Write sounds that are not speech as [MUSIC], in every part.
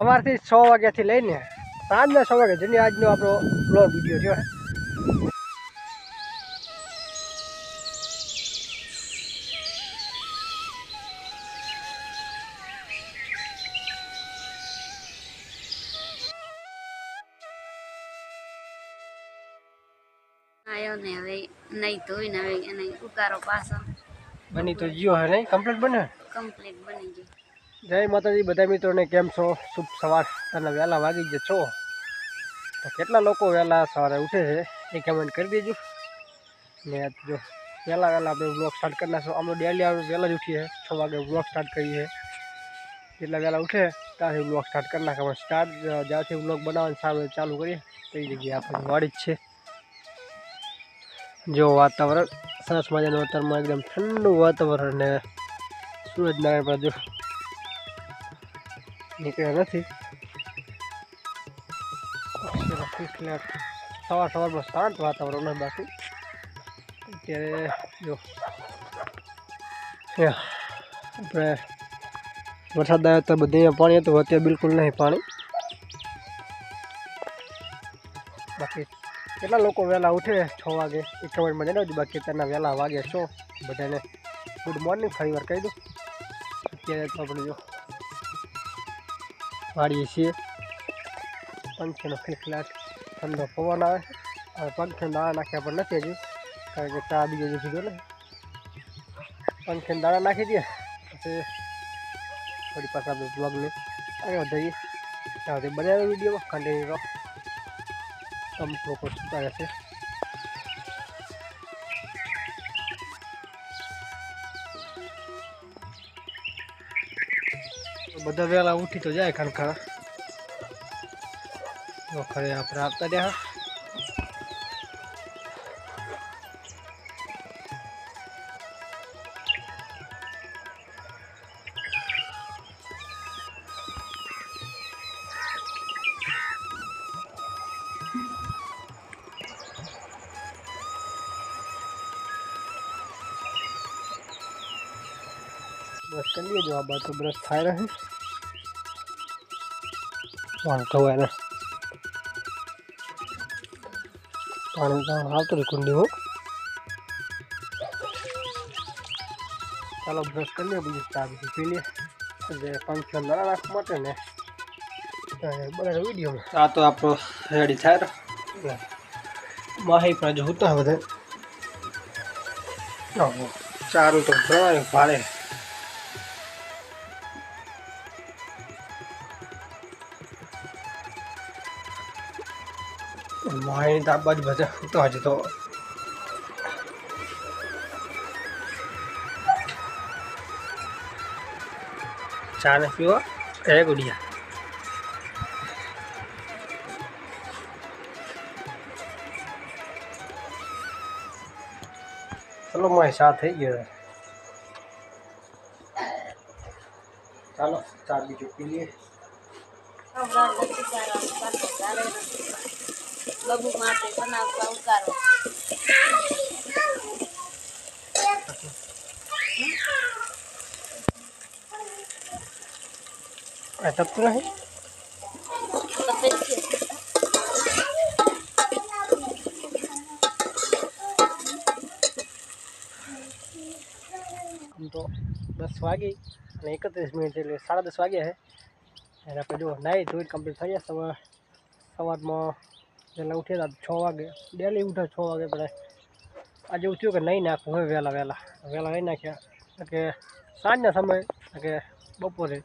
સવારથી છ વાગ્યાથી લઈને સાંજના છ વાગે જેની આજનો આપણો બ્લોગ વીડિયો છે. આવ્યો ને હવે નહીં ધોઈને હવે એને ઉકારો પાછો. બની તો જીઓ હે નહીં કમ્પ્લીટ બને? કમ્પ્લીટ બની ગયું. જય માતાજી, બધા મિત્રોને કેમ છો? શુભ સવાર. તને વહેલા વાગી જ છો? તો કેટલા લોકો વહેલા સવારે ઉઠે છે એ કમેન્ટ કરી દેજો. ને જો વહેલા વહેલા આપણે બ્લોગ સ્ટાર્ટ કરી નાખશું. અમે ડેલી આપણે વહેલા જ ઉઠીએ. છ વાગે બ્લોગ સ્ટાર્ટ કરીએ. જેટલા વહેલા ઉઠે ત્યાંથી બ્લોગ સ્ટાર્ટ કરી નાખે સ્ટાર્ટ જ્યાંથી બ્લોગ બનાવવાનું સામે ચાલુ કરીએ, તે જગ્યાએ આપણે વાડી જ છે. જો વાતાવરણ સરસ મજાનું વાતાવરણમાં એકદમ ઠંડુ વાતાવરણ ને સૂરજનારાયણ પણ જો નીકળ્યા નથી. એટલે સવાર સવારમાં શાંત વાતાવરણ હોય બાકી. અત્યારે જો આપણે વરસાદ આવ્યો તો બધે પાણી હતું, અત્યારે બિલકુલ નહીં પાણી. બાકી કેટલા લોકો વહેલા ઉઠે? છ વાગે એ કમેન્ટમાં જણાવજો બાકી અત્યારના વહેલા વાગે છો. બધાને ગુડ મોર્નિંગ ફરી વાર કહી દઉં. અત્યારે તો આપણે જો વાળીએ છીએ. પંખીનો ખિલખિલાટ ઠંડો પવન આવે હવે પંખીને દાણા નાખ્યા પણ નથી હજુ. કારણ કે ચા બીજો જે કીધો ને. પંખીને દાણા નાખી દઈએ પછી થોડી પાછા આપણે બ્લોગને આગળ વધીએ. ત્યાં સુધી બનાવ્યો વિડીયોમાં. કન્ટિન્યુ રહો. તમ લોકો સુતા રહેશે બધા વહેલા ઉઠી તો જાય ખણખણ તો ખરે આપણે આપતા રહ્યા. બ્રશ કરી લઈએ જો આ બાજુ બ્રશ થાય રહે વાંધો હોય ને પાણી તો આવતું રહે કુંડીમાં ચાલો બ્રશ કરી લઈએ બીજું ચા બીજું પી લઈએ એટલે પંખીઓ નાના રાખવા માટે ને બધા વિડીયોમાં આ તો આપણો રેડી થાય તો માહી પણ જો હોતા બધા ચારું તો ભરવાનું ભાડે માહિતી તો આ બાજુ બધા તો હજી તો ચા ને પીવો? એ ગુડિયા. ચલો મારી ચા થઈ ગયો ચાલો, ચા બીજું પી લઈએ. બબુ માટે બનાવતા ઉકારો. આ તપતું નહીં તપેલ છે આમ તો દસ વાગી અને એકત્રીસ મિનિટ એટલે સાડા દસ વાગ્યા છે. અને આપણે જો નાહી ધોઈ કમ્પ્લીટ થઈ જાય સવાર સવારમાં વહેલા ઉઠ્યા હતા છ વાગે. ડેલી ઉઠે છ વાગે પડે આજે થયું કે નહીં નાખવું હોય વહેલા વહેલા. વહેલા નહીં નાખ્યા. કે સાંજના સમય કે બપોરે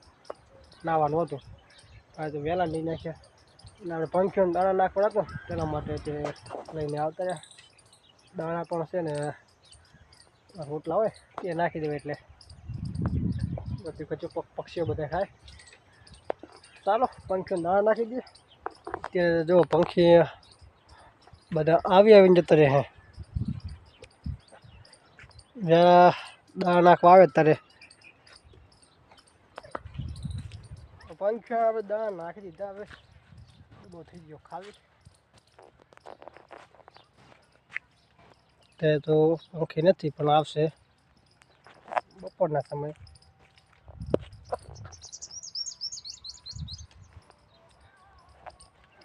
નાહવાનું હતું. આજે તો વહેલા નહીં નાખ્યા. એટલે આપણે પંખીઓને દાણા નાખવાના હતો તેના માટે તે લઈને આવતા રહ્યા. દાણા પણ છે ને, રોટલા હોય એ નાખી દેવાય એટલે. બધી કચો પક્ષીઓ બધા ખાય. ચાલો પંખીઓ દાણા નાખી દઈએ. અત્યારે જો પંખી બધા આવી આવીને જતા રહે હે જ્યાં દાણા નાખવા આવે ત્યારે પંખી હવે દાણા નાખી દીધા હવે બહુ થઈ ગયો ખાલી તે તો પંખી નથી પણ આવશે બપોરના સમયે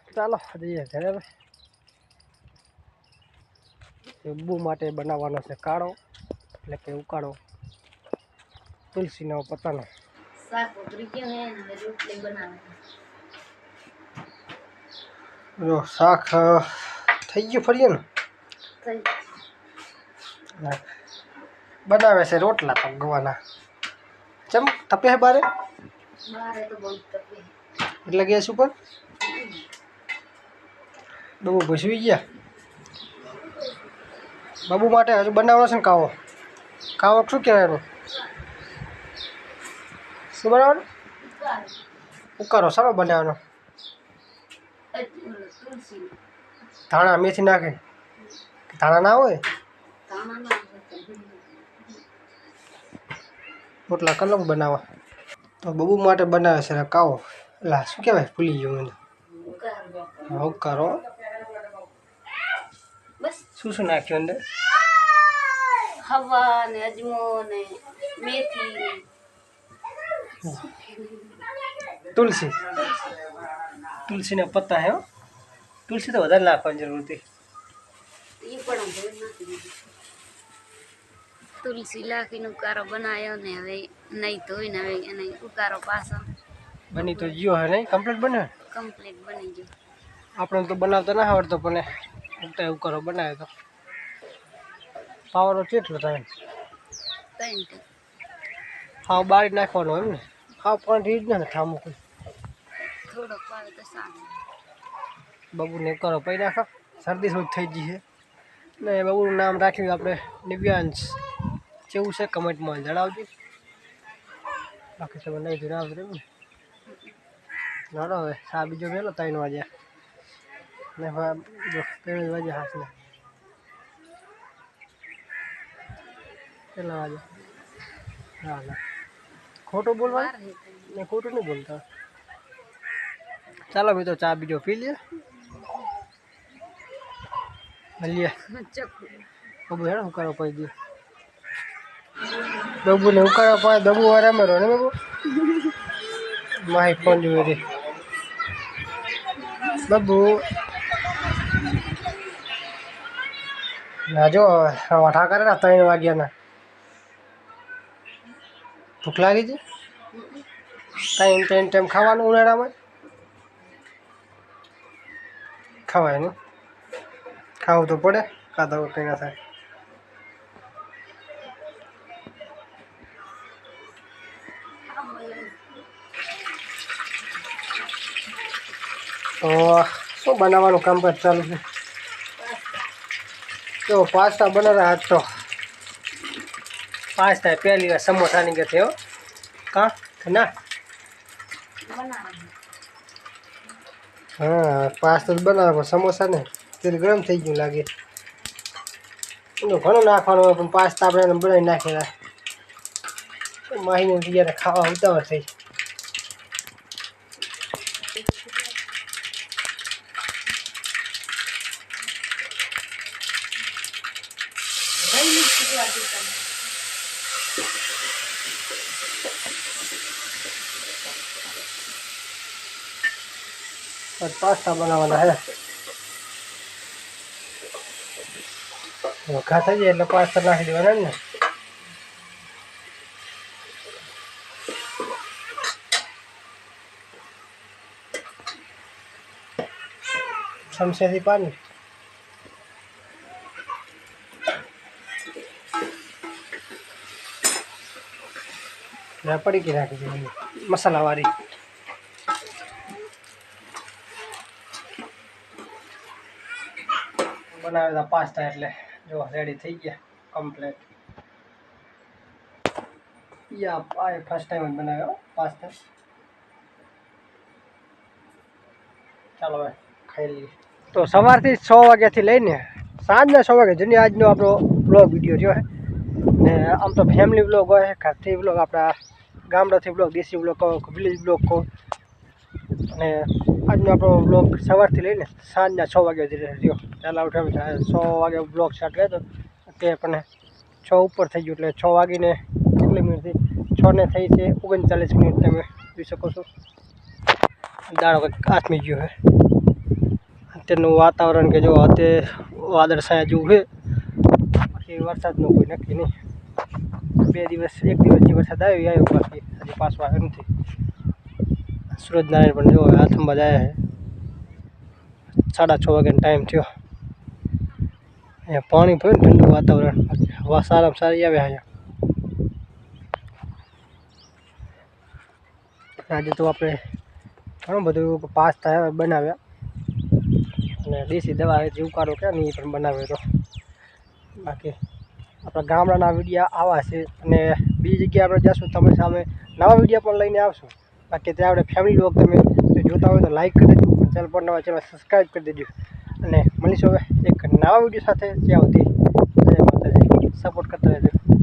ચાલો જઈએ ઘરે હવે બબુ માટે બનાવવાનો છે કાળો એટલે કે ઉકાળો. તુલસીનો પત્તાનો. શાક થઈ ગયું ફરીએ ને? બનાવે છે રોટલા તો ગવાના. ચમ તપે હે બારે? એટલે ગેસ ઉપર? બબુ ભસવી ગયા? બાબુ માટે હજુ બનાવવાનો છે ને કાવો? કાવો શું કહેવાય એનું? શું બનાવવાનું? ઉકારો સારો બનાવવાનો? ધાણા મેથી નાખે ધાણા ના હોય? પોટલા કલમ બનાવવા. તો બબુ માટે બનાવે છે કાવો. એટલે શું કહેવાય? ભૂલી ગયું મને. ઉકારો શું શું નાખ્યું અંદર? હવા ને અજમો ને મેથી. ને તુલસી. તુલસીના પત્તા હે તુલસી તો વધારે નાખવાની જરૂર હતી. ધોઈ. તુલસી લાખીનો ઉકારો બનાવ્યો ને હવે નહીં ધોઈને હવે એને ઉકારો પાછો. બની તો ગયો હે નહીં? કમ્પ્લીટ બન્યો કમ્પ્લીટ બની ગયો. આપણે તો બનાવતા ના આવડતો પણ અત્યારે ઉકારો બનાવે તો. પાવાનો કેટલો થાય. હાવ બાળી નાખવાનો એમ ને? હા પણ રીજ ને ઠા કોઈ. સારું. ઉકારો પડી નાખો. શરદી થોડી થઈ ગઈ છે. ને બબુનું નામ રાખ્યું આપણે નિવ્યાંશ કેવું છે કમેન્ટમાં જણાવજો. બાકી તમે નહીં જણાવજો એમ ને? ના હવે સા બીજો વહેલો ત્રણ વાગ્યા. ને હવે જો ત્રણ વાગ્યા હાથને કેટલા વાગ્યા હા ના ખોટું બોલવા. ને ખોટું નહીં બોલતા. ચાલો મિત્રો ચા બીજો પી લે. મળીએ. બબુ હેડો ઉકાળો પાઈ દે. બબુને ઉકાળો પાડે બબુ વારે રહો ને બબુ? [LAUGHS] માહી ફોન જોઈ રે બબુ ના જો વઠા કરે ને ત્રણ વાગ્યાના. ભૂખ લાગી છે? ત્રણ ટાઈમ ટાઈમ ખાવાનું ઉનાળામાં? ખવાય ને ખાવું તો પડે કાં તો કંઈ ના થાય. તો શું બનાવવાનું કામકાજ ચાલુ છે. તો પાસ્તા બનાવ્યા આજ તો. પાસ્તા પહેલી વાર સમોસાની કે થયો કા? ના. હા, પાસ્તા જ બનાવે, પણ સમોસા ને તેલ ગરમ થઈ ગયું લાગે. એનું ઘણું નાખવાનું હોય, પણ પાસ્તા આપણે બનાવી નાખેલા. માહીને જ્યારે ખાવા ઉતાવળ થઈ. દહીં મિક્સ કરવા દીધા. આજ પાસ્તા બનાવવાના હે વઘા થઈ જાય એટલે પાસ્તા નાખી દેવાના ને ચમચેથી પાણી પડી ગઈ નાખી દેવાની મસાલાવાળી. બનાવેલા પાસ્તા એટલે જો રેડી થઈ ગયા કમ્પ્લેટ યા, આ ફર્સ્ટ ટાઈમ બનાવ્યો પાસ્તા. ચાલો હવે ખાઈ લઈએ. તો સવારથી છ વાગ્યાથી લઈને સાંજના છ વાગે, જૂની આજનો આપણો બ્લોગ વીડિયો રહ્યો ને આમ તો ફેમિલી બ્લોગ હોય ઘરથી બ્લોગ આપણા ગામડાથી બ્લોગ દેશી બ્લોગ કહો વિલેજ બ્લોગ કહો. અને આજનો આપણો બ્લોગ સવારથી લઈને સાંજના છ વાગ્યા સુધી રહ્યો. પહેલાં ઉઠાવી છ વાગે બ્લોગ સ્ટાર્ટ કર્યો તે પણ છ ઉપર થઈ ગયું એટલે છ વાગીને કેટલી મિનિટ થઈ? છ ને થઈ છે ઓગણચાલીસ મિનિટ તમે જોઈ શકો છો. દાડો કંઈક આથમી ગયો છે. અત્યારનું વાતાવરણ કે જો અત્યારે વાદળ સાયા જેવું છે બાકી વરસાદનું કોઈ નક્કી નહીં. બે દિવસ, એક દિવસ જે વરસાદ આવ્યો આવ્યો બાકી હજી પાછો આવ્યો નથી. સૂરજનારાયણ પણ જો હાથમાં જાય સાડા છ વાગ્યાનો ટાઈમ થયો. અહીંયા પાણી ને ઠંડુ વાતાવરણ. હવા સારામાં સારી આવે અહીંયા. આજે તો આપણે ઘણું બધું પાસ્તા બનાવ્યા. અને દેશી દવા જે ઉકાળો કે ને એ પણ બનાવ્યો હતો બાકી આપણા ગામડાના વિડીયા આવા છે અને બીજી જગ્યાએ આપણે જઈશું તમારી સામે નવા વીડિયો પણ લઈને આવશું. બાકી ત્યાં આપણે ફેમિલી લોક તમે જોતા હોય તો લાઈક કરી દેજો ચેનલ પર નવા ચેનલ સબસ્ક્રાઈબ કરી દેજો. અને મળીશું હવે એક નવા વીડિયો સાથે જે સુધી. જય માતાજી. સપોર્ટ કરતા રહેજો.